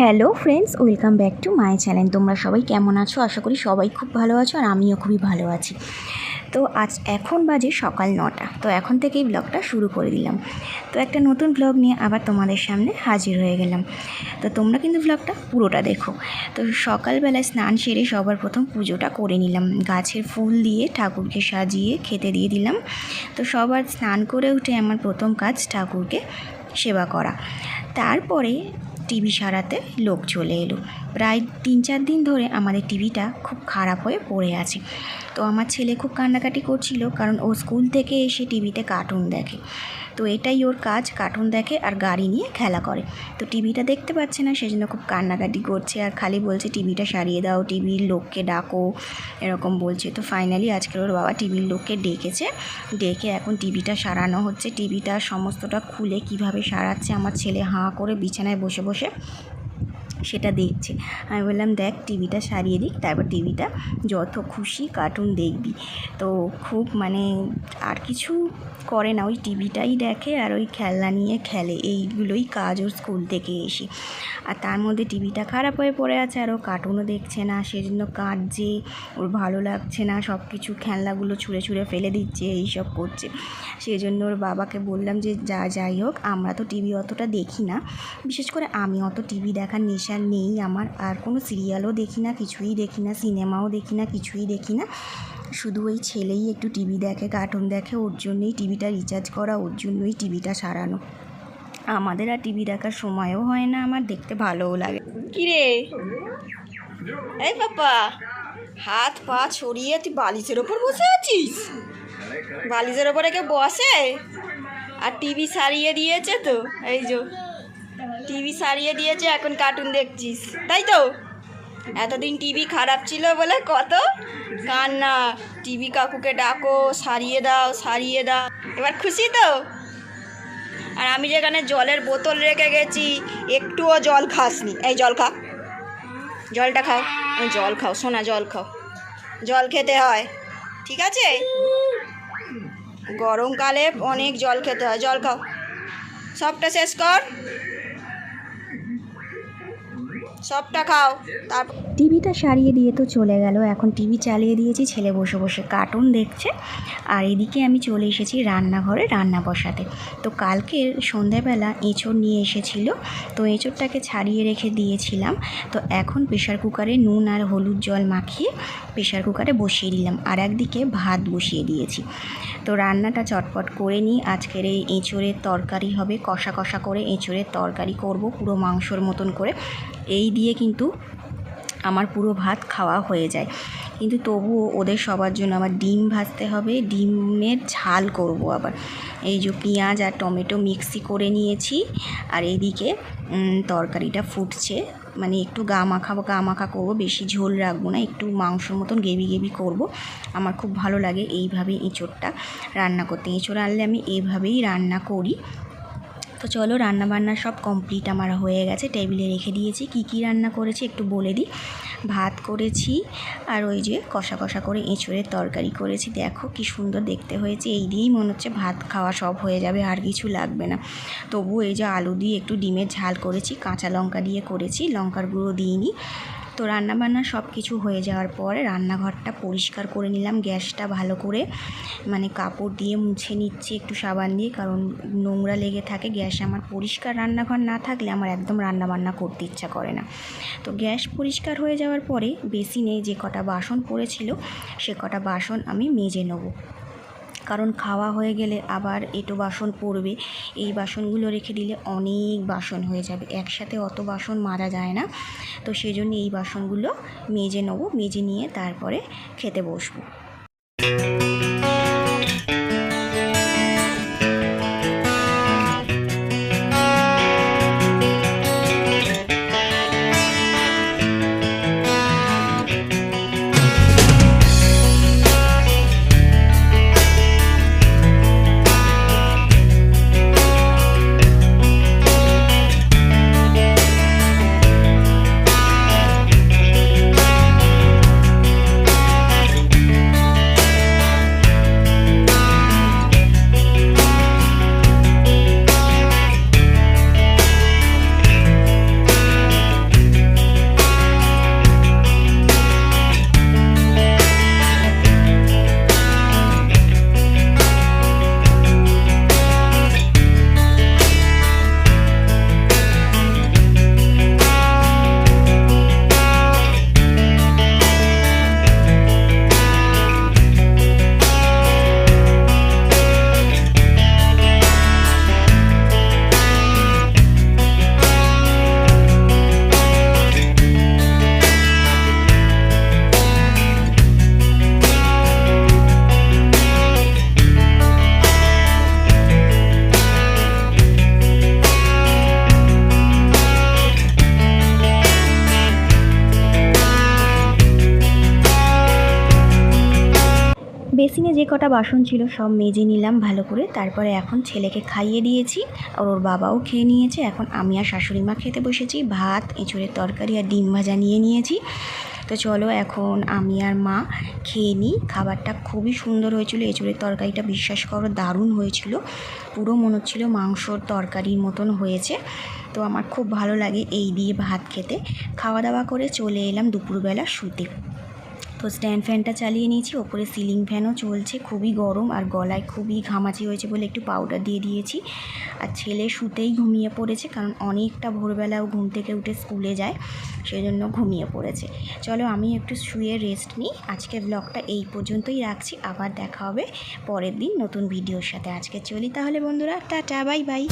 Hello friends, welcome back to my channel. তোমরা সবাই কেমন আছো? আশা করি সবাই খুব ভালো আছো আর আমিও খুবই ভালো আছি। তো আজ এখন বাজে সকাল নটা। তো এখন থেকেই ব্লগটা শুরু করে দিলাম। তো একটা নতুন ব্লগ নিয়ে আবার তোমাদের সামনে হাজির হয়ে গেলাম। তো তোমরা কিন্তু ব্লগটা পুরোটা দেখো। তো সকালবেলায় স্নান সেরে সবার প্রথম পুজোটা করে নিলাম। গাছের ফুল দিয়ে ঠাকুরকে সাজিয়ে খেতে দিয়ে দিলাম। তো সবার স্নান করে উঠে আমার প্রথম কাজ ঠাকুরকে সেবা করা। তারপরে টিভি সারাতে লোক চলে এলো। প্রায় তিন চার দিন ধরে আমাদের টিভিটা খুব খারাপ হয়ে পড়ে আছে। তো আমার ছেলে খুব কান্নাকাটি করছিল কারণ ও স্কুল থেকে এসে টিভিতে কার্টুন দেখে। তো এটাই ওর কাজ কার্টুন দেখে আর গাড়ি নিয়ে খেলা করে। তো টিভিটা দেখতে পাচ্ছে না, সেজন্য খুব কান্নাকাটি করছে আর খালি বলছে, টিভিটা সারিয়ে দাও, টিভির লোককে ডাকো। এরকম বলছে। তো ফাইনালি আজকে ওর বাবা টিভির লোককে ডেকেছে। ডেকে এখন টিভিটা সারানো হচ্ছে। টিভিটা সমস্তটা খুলে কীভাবে সারাচ্ছে? আমার ছেলে হাঁ করে বিছানায় বসে বসে সেটা দেখছে। আমি বললাম, দেখ, টিভিটা সারিয়ে দিক, তারপর টিভিটা যত খুশি কার্টুন দেখবি। তো খুব মানে আর কিছু করে না, ওই টিভিটাই দেখে আর ওই খেলনা নিয়ে খেলে, এইগুলোই কাজ ওর স্কুল থেকে এসে। আর তার মধ্যে টিভিটা খারাপ হয়ে পড়ে আছে, আর ও কার্টুনও দেখছে না, সেজন্য কাঁদছে, ওর ভালো লাগছে না সব কিছু খেলনাগুলো ছুঁড়ে ছুঁড়ে ফেলে দিচ্ছে, এইসব করছে। সেই জন্য ওর বাবাকে বললাম যে, যা, যাই হোক, আমরা তো টিভি অতটা দেখি না, বিশেষ করে আমি অত টিভি দেখার নেশা নেই আমার। আর কোনো সিরিয়ালও দেখি না, কিছুই দেখি না সিনেমাও দেখি না, কিছুই দেখি না। শুধু ওই ছেলেই একটু টিভি দেখে কার্টুন দেখে, ওর জন্যই টিভিটা রিচার্জ করা, ওর জন্যই টিভিটা সারানো। আমাদের আর টিভি দেখার সময়ও হয় না, আমার দেখতে ভালোও লাগে। কিরে? এই পাপা হাত পা ছড়িয়ে তুই বালিশের ওপর বসে আছিস? বালিশের ওপরে কেউ বসে? আর টিভি সারিয়ে দিয়েছে তো, এই যে। টিভি সারিয়ে দিয়েছে, এখন কার্টুন দেখছিস। তাই তো? এতদিন টিভি খারাপ ছিল বলে কত? কান্না। টিভি কাকুকে ডাকো, সারিয়ে দাও সারিয়ে দাও। এবার খুশি তো? আর আমি যেখানে জলের বোতল রেখে গেছি, একটুও জল খাসনি। এই জল খা। জলটা খাও। জল খাও, সোনা জল খাও। জল খেতে হয়। ঠিক আছে? গরমকালে অনেক জল খেতে হয়। জল খাও। সবটা শেষ কর। সবটা খাও। তারপর টিভিটা সারিয়ে দিয়ে তো চলে গেল। এখন টিভি চালিয়ে দিয়েছি, ছেলে বসে বসে কার্টুন দেখছে। আর এদিকে আমি চলে এসেছি রান্নাঘরে রান্না বসাতে। তো কালকে সন্ধ্যাবেলা এঁচড় নিয়ে এসেছিল। তো এঁচড়টাকে ছাড়িয়ে রেখে দিয়েছিলাম। তো এখন প্রেশার কুকারে নুন আর হলুদ জল মাখিয়ে প্রেশার কুকারে বসিয়ে দিলাম। আর একদিকে ভাত বসিয়ে দিয়েছি। তো রান্নাটা চটপট করে নিই। আজকের এই এঁচোড়ের তরকারি হবে। কষা কষা করে এঁচোড়ের তরকারি করব পুরো মাংসর মতন করে। এই দিয়ে কিন্তু আমার পুরো ভাত খাওয়া হয়ে যায়। কিন্তু তবুও ওদের সবার জন্য আবার ডিম ভাজতে হবে। ডিমের ঝাল করব আবার। এই যে পেঁয়াজ আর টমেটো মিক্সি করে নিয়েছি আর এইদিকে উম, তরকারিটা ফুটছে। মানে একটু গা মাখা গা মাখা করব বেশি ঝোল রাখব না একটু মাংসর মতন গেবি গেবি করব। আমার খুব ভালো লাগে এইভাবে এঁচোড়টা রান্না করতে। এঁচোড় আনলে আমি এইভাবেই রান্না করি। তো চলো রান্না বান্না সব কমপ্লিট আমার হয়ে গেছে। টেবিলে রেখে দিয়েছি। কি কি রান্না করেছি একটু বলে দিই। ভাত করেছি আর ওই যে কষা কষা করে এঁচড়ের তরকারি করেছি। দেখো কি সুন্দর দেখতে হয়েছে। এই দিয়েই মনে হচ্ছে ভাত খাওয়া সব হয়ে যাবে, আর কিছু লাগবে না। তবু এই যে আলু দিয়ে একটু ডিমের ঝাল করেছি, কাঁচা লঙ্কা দিয়ে করেছি, লঙ্কার গুঁড়ো দিইনি। তো রান্নাবান্না সব কিছু হয়ে যাওয়ার পরে রান্নাঘরটা পরিষ্কার করে নিলাম, গ্যাসটা ভালো করে। মানে কাপড় দিয়ে মুছে নিচ্ছি একটু সাবান দিয়ে, কারণ নোংরা লেগে থাকে। গ্যাস আমার পরিষ্কার রান্নাঘর না থাকলে আমার একদম রান্নাবান্না করতে ইচ্ছা করে না। তো গ্যাস পরিষ্কার হয়ে যাওয়ার পরে বেসিনে যে কটা বাসন পড়েছিল, সে কটা বাসন আমি মেজে নেব। কারণ খাওয়া হয়ে গেলে আবার এটো বাসন পড়বে। এই বাসনগুলো রেখে দিলে অনেক বাসন হয়ে যাবে। একসাথে অত বাসন মারা যায় না। তো সেই জন্য এই বাসনগুলো মেজে নেব, মেজে নিয়ে তারপরে খেতে বসবো। কটা বাসন ছিল, সব মেজে নিলাম ভালো করে। তারপরে এখন ছেলেকে খাইয়ে দিয়েছি আর ওর বাবাও খেয়ে নিয়েছে। এখন আমি আর শাশুড়ি মা খেতে বসেছি, ভাত, এঁচুড়ের তরকারি আর ডিম ভাজা নিয়ে নিয়েছি। তো চলো এখন আমি আর মা খেয়ে নিই। খাবারটা খুবই সুন্দর হয়েছিল, এঁচুড়ের তরকারিটা বিশ্বাস করো দারুণ হয়েছিল। পুরো মনে হচ্ছিল মাংসর তরকারির মতন হয়েছে। তো আমার খুব ভালো লাগে এই দিয়ে ভাত খেতে। খাওয়া দাওয়া করে চলে এলাম দুপুরবেলা শুতে। তো স্ট্যান্ড ফ্যানটা চালিয়ে নিয়েছি। ওপরে সিলিং ফ্যানও চলছে। খুবই গরম আর গলায় খুবই ঘামাচি হয়েছে বলে একটু পাউডার দিয়ে দিয়েছি। আর ছেলে শুতেই ঘুমিয়ে পড়েছে কারণ অনেকটা ভোরবেলাও ঘুম থেকে উঠে স্কুলে যায় সেই জন্য ঘুমিয়ে পড়েছে। চলো আমি একটু শুয়ে রেস্ট নিই। আজকে ব্লগটা এই পর্যন্তই রাখছি। আবার দেখা হবে পরের দিন নতুন ভিডিওর সাথে। আজকে চলি তাহলে বন্ধুরা। Tata bye bye